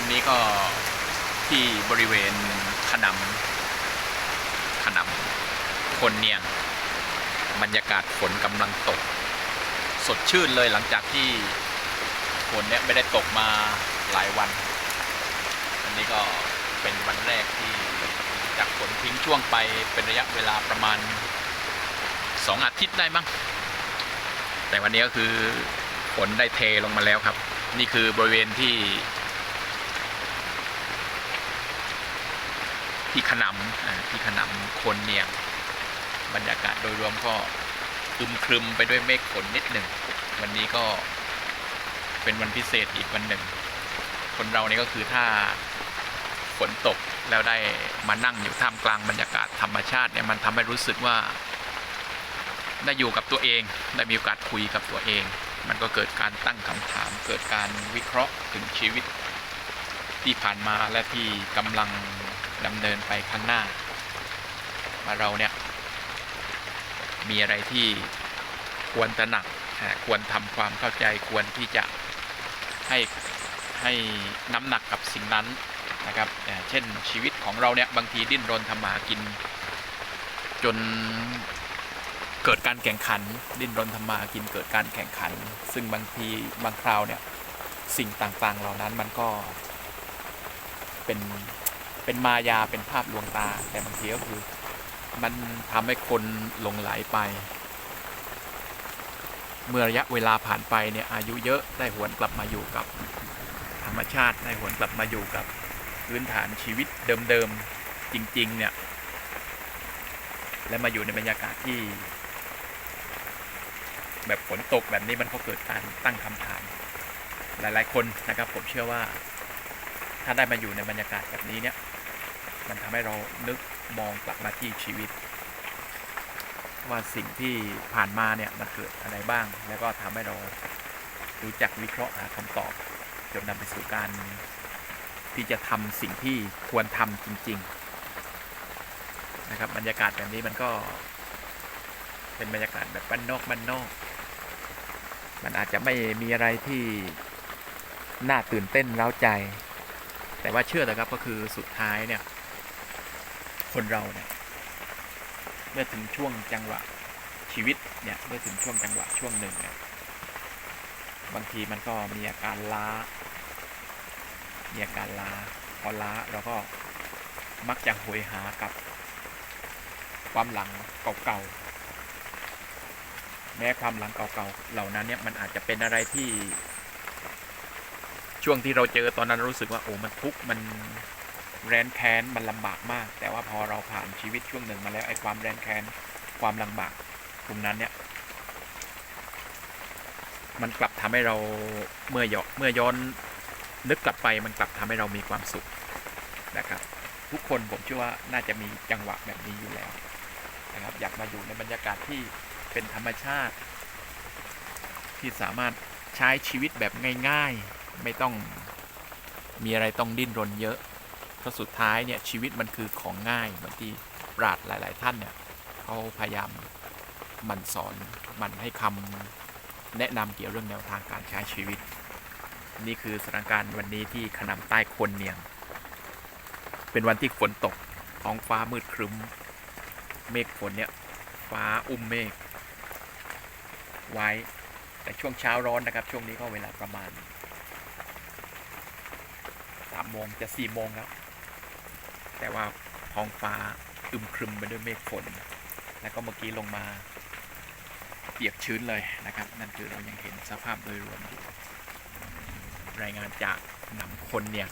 งนี้ก็ที่บริเวณขนำขนำคนเนียงบรรยากาศฝนกำลังตก สดชื่นเลยหลังจากที่ฝนเนี่ยไม่ได้ตกมาหลายวัน อันนี้ก็เป็นวันแรกที่จากฝนทิ้งช่วงไปเป็นระยะเวลาประมาณสองอาทิตย์ได้มั้งแต่วันนี้ก็คือฝนได้เทลงมาแล้วครับ นี่คือบริเวณที่ ที่ขนำที่ขนำคนเนียง บรรยากาศโดยรวมก็อึมครึมไปด้วยเมฆฝนนิดหนึ่ง วันนี้ก็เป็นวันพิเศษอีกวันหนึ่ง คนเรานี่ก็คือถ้าฝนตกแล้วได้มานั่งอยู่ท่ามกลางบรรยากาศธรรมชาติเนี่ยมันทำให้รู้สึกว่า ได้อยู่กับตัวเอง ได้มีโอกาสคุยกับตัวเอง มันก็เกิดการตั้งคำถาม เกิดการวิเคราะห์ถึงชีวิตที่ผ่านมาและที่กำลัง ดำเนินไปข้างหน้าว่าเราเนี่ย มีอะไรที่ควรตระหนักควรทำความเข้าใจควรที่จะให้ให้น้ำหนักกับสิ่งนั้นนะครับ เช่นชีวิตของเราเนี่ยบางทีดิ้นรนทำมากิน จนเกิดการแข่งขัน ดิ้นรนทำมาหากินเกิดการแข่งขัน ซึ่งบางทีบางคราวเนี่ยสิ่งต่างๆเหล่านั้นมันก็เป็น เป็นมายาเป็นภาพลวงตา แต่บางทีก็คือ มันทำให้คนหลงไหลไป เมื่อระยะเวลาผ่านไปเนี่ยอายุเยอะได้หวนกลับมาอยู่กับธรรมชาติได้หวนกลับมาอยู่กับพื้นฐานชีวิตเดิมๆจริง ๆ เนี่ย และมาอยู่ในบรรยากาศที่ แบบฝนตกแบบนี้มันก็เกิดการตั้งคำถาม หลายๆ คนนะครับ ผมเชื่อว่า ถ้าได้มาอยู่ในบรรยากาศแบบนี้เนี่ย มันทำให้เรานึกมองกลับมาที่ชีวิต ว่าสิ่งที่ผ่านมาเนี่ยมันเกิดอะไรบ้าง แล้วก็ทำให้เรารู้จักวิเคราะห์หาคำตอบจนนำไปสู่การที่จะทำสิ่งที่ควรทำจริง ๆ นะครับ บรรยากาศแบบนี้มันก็เป็นบรรยากาศแบบบ้านนอกบ้านนอก มันอาจจะไม่มีอะไรที่น่าตื่นเต้นเร้าใจ แต่ว่าเชื่อนะครับก็คือสุดท้ายเนี่ย คนเราเนี่ยเมื่อถึงช่วงจังหวะชีวิตเนี่ยเมื่อถึงช่วงจังหวะช่วงหนึ่งเนี่ยบางทีมันก็มีอาการล้า มีอาการล้า พอล้าเราก็มักจะโหยหากับความหลังเก่าๆ แม้ความหลังเก่าๆ เหล่านั้นเนี่ยมันอาจจะเป็นอะไรที่ ช่วงที่เราเจอตอนนั้นรู้สึกว่าโอ้มันทุกข์มัน แรนแค้นมันลำบากมาก แต่ว่าพอเราผ่านชีวิตช่วงหนึ่งมาแล้วไอ้ความแรนแค้นความลำบากตรงนั้นเนี่ย มันกลับทำให้เราเมื่อยอเมื่อย้อนนึกกลับไปมันกลับทำให้เรามีความสุขนะครับ ทุกคนผมเชื่อว่าน่าจะมีจังหวะแบบนี้อยู่แล้วนะครับ อยากมาอยู่ในบรรยากาศที่เป็นธรรมชาติ ที่สามารถใช้ชีวิตแบบง่าย ๆ ไม่ต้องมีอะไรต้องดิ้นรนเยอะ เพราะสุดท้ายเนี่ยชีวิตมันคือของง่ายเหมือนที่ปราชญ์หลาย ๆ ท่านเนี่ยเขาพยายามมันสอนมันให้คำแนะนำเกี่ยวเรื่องแนวทางการใช้ชีวิต นี่คือสถานการณ์วันนี้ที่ขนำใต้คนเนียง เป็นวันที่ฝนตกท้องฟ้ามืดครึ้ม เมฆฝนเนี่ยฟ้าอุ้มเมฆไว้ แต่ช่วงเช้าร้อนนะครับ ช่วงนี้ก็เวลาประมาณสามโมงจะสี่โมงแล้ว แต่ว่าท้องฟ้าอึมครึมไปด้วยเมฆฝน แล้วก็เมื่อกี้ลงมาเปียกชื้นเลยนะครับ นั่นคือเรายังเห็นสภาพโดยรวมอยู่รายงานจากนำคนเนี่ย